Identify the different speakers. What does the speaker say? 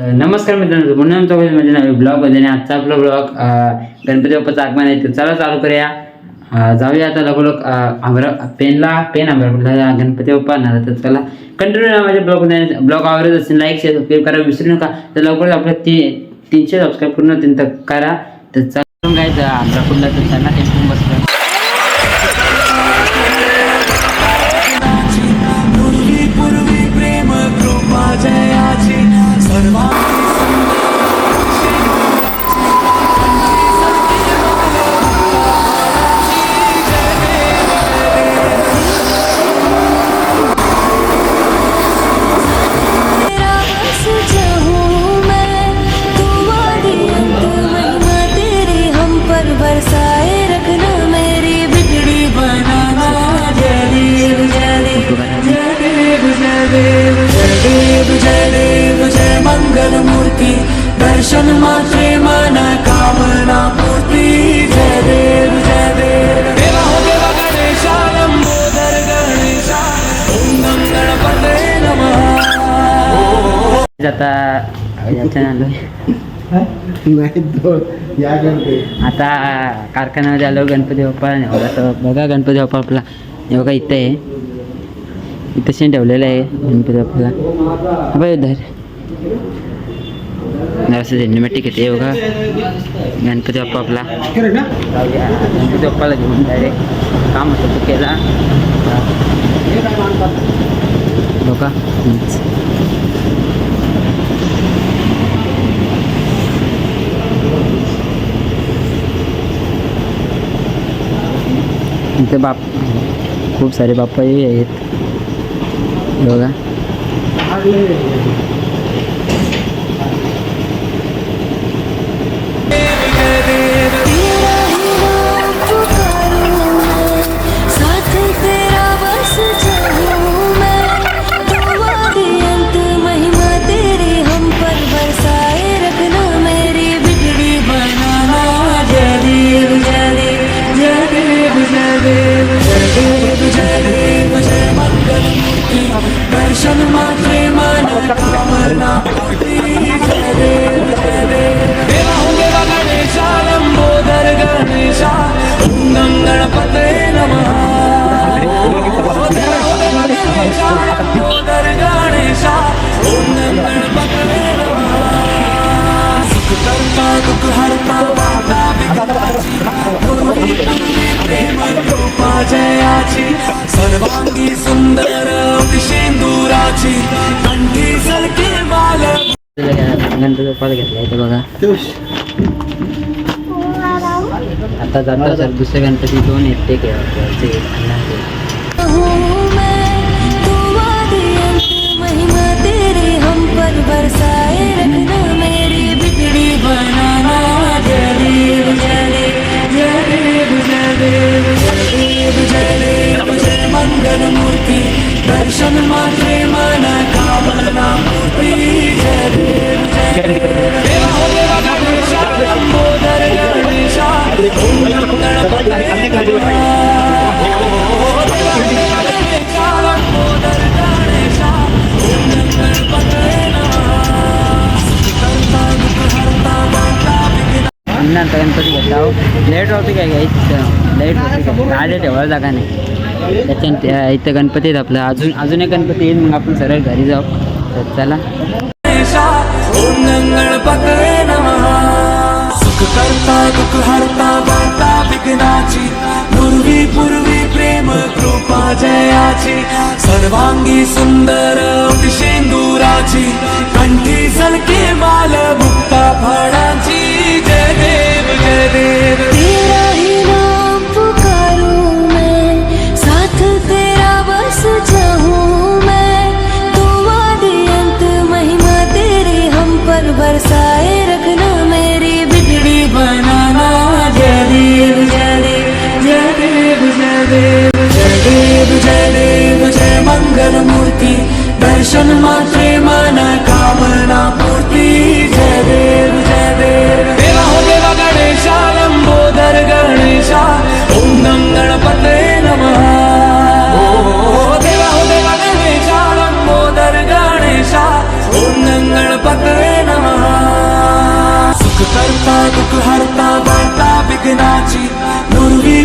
Speaker 1: नमस्कार मित्रांनो पुन्हा चौकशी म्हणजे नवीन ब्लॉगमध्ये आणि आजचा आपला ब्लॉग गणपती बाप्पाचं आगमन आहे. तर चला चालू करूया. जाऊया आता लगोलग आमरा पेनला पेन आमरा गणपती बाप्पा आणणार तर चला कंटिन्यू माझ्या ब्लॉगमध्ये. ब्लॉग आवडत असेल लाईक शेअर सबस्क्राईब करा विसरू नका. तर लवकरच आपल्या ती तीनशे सबस्क्राईब पूर्ण तीन तक करा. तर चला काय आमरा कुठला तर त्यांना टेन्शन बसलं.
Speaker 2: मूर्ति दर्शन मात्रे मन कामना पूर्ति. जय देव जय देव. देवा हो देवा गणेशा लंबोदर गणेशा ओम गं गणपते नमः.
Speaker 1: आता याच्या आलोय.
Speaker 3: नाही तो या करते
Speaker 1: आता कारखान्यामध्ये आलो गणपती बाप्पा एवढा तर बघा गणपती बाप्पा आपला. हे बघा इथं आहे. इथं शेण ठेवलेलं आहे गणपती बाप्पाला. बाय धर असं झेंडमॅटिक येते हे बघा. गणपती बाप्पा आपला. गणपती बाप्पाला घेऊन डायरेक्ट काम होतं तो केला बघा. हीच. इथे बाप खूप सारे बाप्पाही आहेत. बघा.
Speaker 2: मन गणपती
Speaker 1: बाप्पाला घेतला इथे बघा. आता जाता सर दुसरे गणपती दोन आहेत
Speaker 2: विघ्न
Speaker 1: आता गणपती घेतला लेट होती काय काय लेट होती काय गाडी जागा नाही त्याच्या इथं गणपती आहेत आपला अजून अजून एक गणपती येईल मग आपण सरळ घरी जाऊ तर चला
Speaker 2: सुख करता पूर्वी पूर्वी प्रेम कृपा जयाची सर्वांगी सुंदर शेंदुराची कंठी सलके माल
Speaker 4: पर बरसाए रखना मेरी बिगड़ी
Speaker 2: बनाना जय देव जय देव जय देव जय मंगल मूर्ति दर्शन मात्रे माना कामना। নাচি মুরগি